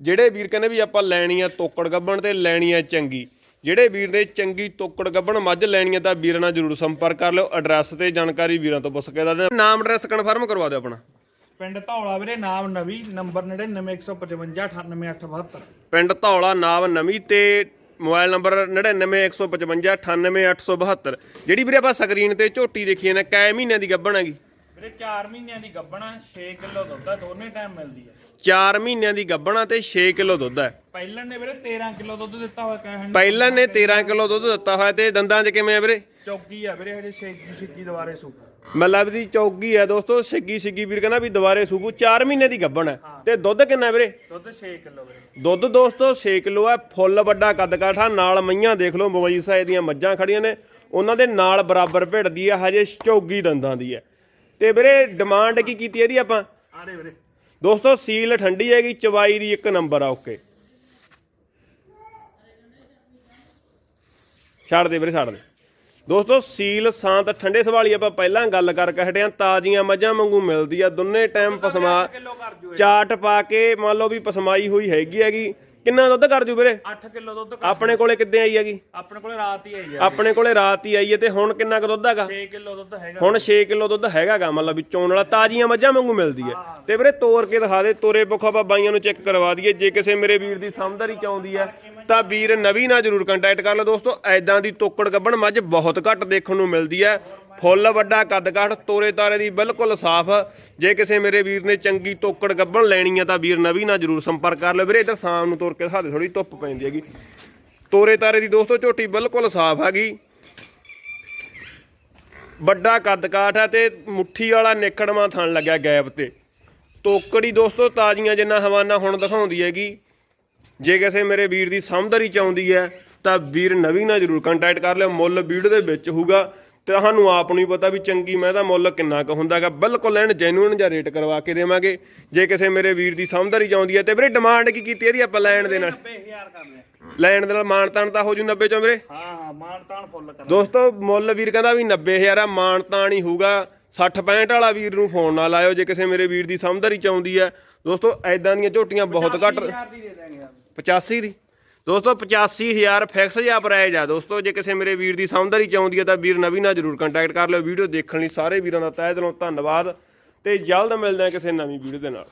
ਜਿਹੜੇ ਵੀਰ ਕਹਿੰਦੇ ਵੀ ਆਪਾਂ ਲੈਣੀ ਆ ਤੋਕੜ ਗੱਬਣ ਤੇ ਲੈਣੀ ਆ ਚੰਗੀ। ਜਿਹੜੇ ਵੀਰ ਨੇ ਚੰਗੀ ਤੋਕੜ ਗੱਬਣ ਮੱਝ ਲੈਣੀ ਆ ਤਾਂ ਵੀਰਾਂ ਨਾਲ ਜਰੂਰ ਸੰਪਰਕ ਕਰ ਲਿਓ। ਐਡਰੈਸ ਤੇ ਜਾਣਕਾਰੀ ਵੀਰਾਂ ਤੋਂ ਪੁੱਛ ਕੇ ਦੱਸਦੇ ਨਾਮ ਐਡਰੈਸ ਕਨਫਰਮ ਕਰਵਾ ਦਿਓ ਆਪਣਾ। ਪਿੰਡ ਧੌਲਾ ਵੀਰੇ ਨਾਮ ਨਵੀ ਨੰਬਰ 9915598872 ਪਿੰਡ ਧੌਲਾ ਨਾਵ ਨਵੀਂ ਤੇ ਮੋਬਾਈਲ ਨੰਬਰ 9915598872 ਜਿਹੜੀ ਵੀਰੇ ਆਪਾਂ ਸਕਰੀਨ ਤੇ ਝੋਟੀ ਦੇਖੀ ਨੇ ਕੈ ਮਹੀਨਿਆਂ ਦੀ ਗੱਬਣ ਹੈਗੀ? ਵੀਰੇ 4 ਮਹੀਨਿਆਂ ਦੀ ਗੱਬਣਾ 6 ਕਿਲੋ ਦੁੱਧ ਦੋਨੇ ਟਾਈਮ ਮਿਲਦੀ ਆ। 4 ਮਹੀਨਿਆਂ ਦੀ ਗੱਬਣਾ ਤੇ 6 ਕਿਲੋ ਦੁੱਧ ਹੈ ਪਹਿਲਾਂ ਨੇ ਵੀਰੇ 13 ਕਿਲੋ ਦੁੱਧ ਦਿੱਤਾ ਹੋਇਆ ਕਹਿਣ ਪਹਿਲਾਂ ਨੇ 13 ਕਿਲੋ ਦੁੱਧ ਦਿੱਤਾ ਹੋਇਆ ਤੇ ਦੰਦਾਂ 'ਚ ਕਿਵੇਂ ਆ ਵੀਰੇ? ਚੌਕੀ ਆ ਵੀਰੇ ਹਜੇ ਛੇਕੀ ਛੇਕੀ ਦੁਬਾਰੇ ਸੂ। ਮਤਲਬ ਦੀ ਚੌਗੀ ਹੈ ਦੋਸਤੋ ਸਿੱਗੀ ਸਿੱਗੀ ਵੀਰ ਕਹਿੰਦਾ ਵੀ ਦੁਬਾਰੇ ਸੂਗੂ 4 ਮਹੀਨੇ ਦੀ ਗੱਬਣ ਹੈ। ਤੇ ਦੁੱਧ ਕਿੰਨਾ ਵੀਰੇ? ਦੁੱਧ 6 ਕਿਲੋ ਵੀਰੇ। ਦੁੱਧ ਦੋਸਤੋ 6 ਕਿਲੋ ਹੈ ਫੁੱਲ ਵੱਡਾ ਕੱਦ ਕਾਠਾ ਨਾਲ ਮਈਆਂ ਦੇਖ ਲਓ ਮੋਬਾਈਲ ਸਾਈਜ਼ ਦੀਆਂ ਮੱਝਾਂ ਖੜੀਆਂ ਨੇ। ਉਹਨਾਂ ਦੇ ਨਾਲ ਬਰਾਬਰ ਭਿੜਦੀ ਹੈ ਹਜੇ ਚੌਗੀ ਦੰਦਾਂ ਦੀ ਹੈ ਤੇ ਵੀਰੇ ਡਿਮਾਂਡ ਕੀ ਕੀਤੀ ਇਹਦੀ ਆਪਾਂ? ਆਰੇ ਵੀਰੇ। ਦੋਸਤੋ ਸੀਲ ਠੰਡੀ ਹੈਗੀ ਚਵਾਈ ਦੀ ਇੱਕ ਨੰਬਰ ਆ ਓਕੇ। ਛੱਡ ਦੇ ਵੀਰੇ ਛੱਡ ਦੇ। ਦੋਸਤੋ ਸੀਲ ਸਾਂਤ ਠੰਡੇ ਸਵਾਲੀ ਆਪਾਂ ਪਹਿਲਾਂ ਗੱਲ ਕਰਕੇ ਹਟਿਆ ਤਾਜ਼ੀਆਂ ਮੱਝਾਂ ਵਾਂਗੂ ਮਿਲਦੀ ਆ ਦੋਨੇ ਟਾਈਮ ਪਸਮਾ ਚਾਟ ਪਾ ਕੇ ਮੰਨ ਲਓ ਵੀ ਪਸਮਾਈ ਹੋਈ ਹੈਗੀ ਹੈਗੀ ਕਿੰਨਾ ਦੁੱਧ ਕਰ ਜੂ ਵੀਰੇ? 8 ਕਿਲੋ ਦੁੱਧ ਕਰ ਆਪਣੇ ਕੋਲੇ ਕਿੱਦਾਂ ਆਈ ਹੈਗੀ? ਆਪਣੇ ਕੋਲੇ ਰਾਤ ਹੀ ਆਈ ਆ ਆਪਣੇ ਕੋਲੇ ਰਾਤ ਹੀ ਆਈ ਹੈ ਤੇ ਹੁਣ ਕਿੰਨਾ ਕੁ ਦੁੱਧ ਹੈਗਾ? 6 ਕਿਲੋ ਦੁੱਧ ਹੈਗਾ। ਹੁਣ 6 ਕਿਲੋ ਦੁੱਧ ਹੈਗਾਗਾ ਮਤਲਬ ਵੀ ਚੋਣ ਵਾਲਾ ਤਾਜ਼ੀਆਂ ਮੱਝਾਂ ਵਾਂਗੂ ਮਿਲਦੀ ਹੈ। ਤੇ ਵੀਰੇ ਤੋੜ ਕੇ ਦਿਖਾ ਦੇ ਤੋਰੇ ਪੁੱਖਾ ਆਪਾਂ ਬਾਈਆਂ ਨੂੰ ਚੈੱਕ ਕਰਵਾ ਦਈਏ। ਜੇ ਕਿਸੇ ਮੇਰੇ ਵੀਰ ਦੀ ਸਮਝਦਾਰੀ ਚਾਉਂਦੀ ਹੈ ਤਾਂ ਵੀਰ ਨਵੀਂ ਨਾਲ ਜਰੂਰ ਕੰਟੈਕਟ ਕਰ ਲਓ ਦੋਸਤੋ। ਐਦਾਂ ਦੀ ਤੋਕੜ ਗੱਬਣ ਮੱਝ ਬਹੁਤ ਘੱਟ ਦੇਖਣ ਨੂੰ ਮਿਲਦੀ ਹੈ। ਫੁੱਲ ਵੱਡਾ ਕੱਦ ਕਾਠ ਤੋਰੇ ਤਾਰੇ ਦੀ ਬਿਲਕੁਲ ਸਾਫ਼। ਜੇ ਕਿਸੇ ਮੇਰੇ ਵੀਰ ਨੇ ਚੰਗੀ ਤੋਕੜ ਗੱਬਣ ਲੈਣੀ ਹੈ ਤਾਂ ਵੀਰ ਨਵੀਂ ਨਾਲ ਜਰੂਰ ਸੰਪਰਕ ਕਰ ਲਓ। ਵੀਰੇ, ਇਧਰ ਸ਼ਾਮ ਨੂੰ ਤੋਰ ਕੇ ਸਾਡੇ ਦੇ ਥੋੜੀ ਧੁੱਪ ਪੈਂਦੀ ਹੈਗੀ। ਤੋਰੇ ਤਾਰੇ ਦੀ ਦੋਸਤੋ, ਝੋਟੀ ਬਿਲਕੁਲ ਸਾਫ਼ ਹੈਗੀ। ਵੱਡਾ ਕੱਦ ਕਾਠ ਹੈ ਤੇ ਮੁੱਠੀ ਵਾਲਾ ਨੇਕੜਵਾਂ ਥਣ ਲੱਗਿਆ ਗੈਪ ਤੇ। ਤੋਕੜੀ ਦੋਸਤੋ, ਤਾਜ਼ੀਆਂ ਜਿੰਨਾ ਹਵਾਨਾ ਹੁਣ ਦਿਖਾਉਂਦੀ ਹੈਗੀ। ਜੇ ਕਿਸੇ ਮੇਰੇ ਵੀਰ ਦੀ ਸਮਝਦਾਰੀ ਚਾਹੁੰਦੀ ਹੈ, ਤਾਂ ਵੀਰ ਨਵੀਂ ਨਾਲ ਜਰੂਰ ਕੰਟੈਕਟ ਕਰ ਲਿਓ। ਮੁੱਲ ਵੀਡੀਓ ਦੇ ਵਿੱਚ ਹੋਊਗਾ। ਤੇ ਤੁਹਾਨੂੰ ਆਪ ਨੂੰ ਹੀ ਪਤਾ ਵੀ ਚੰਗੀ ਮੈਂ ਦਾ ਮੁੱਲ ਕਿੰਨਾ ਕੁ ਹੁੰਦਾਗਾ ਬਿਲਕੁਲ ਐਨ ਜੈਨੂਇਨ ਜਾਂ ਰੇਟ ਕਰਵਾ ਕੇ ਦੇਵਾਂਗੇ। ਜੇ ਕਿਸੇ ਮੇਰੇ ਵੀਰ ਦੀ ਸਮਝਦਾਰੀ ਚਾਹੁੰਦੀ ਹੈ ਤੇ ਵੀਰੇ ਡਿਮਾਂਡ ਕੀ ਕੀਤੀ ਇਹਦੀ ਆਪਾਂ ਲੈਣ ਦੇ ਨਾਲ? 90000 ਕਰਦੇ ਆ ਲੈਣ ਦੇ ਨਾਲ ਮਾਨਤਾਨ ਤਾਂ ਹੋ ਜੂ 90 ਚੋਂ ਵੀਰੇ? ਹਾਂ ਹਾਂ ਮਾਨ ਤਾਨ ਫੁੱਲ ਕਰ ਦੋਸਤੋ ਮੁੱਲ ਵੀਰ ਕਹਿੰਦਾ ਵੀ 90000 ਆ ਮਾਨਤਾਨ ਹੀ ਹੋਊਗਾ। 60 65 ਵਾਲਾ ਵੀਰ ਨੂੰ ਫੋਨ ਨਾ ਲਾਇਓ ਜੇ ਕਿਸੇ ਮੇਰੇ ਵੀਰ ਦੀ ਸਮਝਦਾਰੀ ਚਾਹੁੰਦੀ ਹੈ। ਦੋਸਤੋ ਐਦਾਂ ਦੀਆਂ ਝੋਟੀਆਂ ਬਹੁਤ ਘੱਟ 1000 ਦੀ ਦੇ ਦਾਂਗੇ ਯਾਰ। 85 ਦੀ? ਦੋਸਤੋ 85000 ਫਿਕਸ ਜਾਂ ਪ੍ਰਾਈਜ਼ ਆ। ਦੋਸਤੋ, ਜੇ ਕਿਸੇ ਮੇਰੇ ਵੀਰ ਦੀ ਸਮਝਦਾਰੀ ਚਾਹੁੰਦੀ ਹੈ ਤਾਂ ਵੀਰ ਨਵੀਂ ਨਾਲ ਜਰੂਰ ਕੰਟੈਕਟ ਕਰ ਲਿਓ। ਵੀਡੀਓ ਦੇਖਣ ਲਈ ਸਾਰੇ ਵੀਰਾਂ ਦਾ ਤਹਿ ਦਿਲੋਂ ਧੰਨਵਾਦ। ਤੇ ਜਲਦ ਮਿਲਦੇ ਹਾਂ ਕਿਸੇ ਨਵੀਂ ਵੀਡੀਓ ਦੇ ਨਾਲ।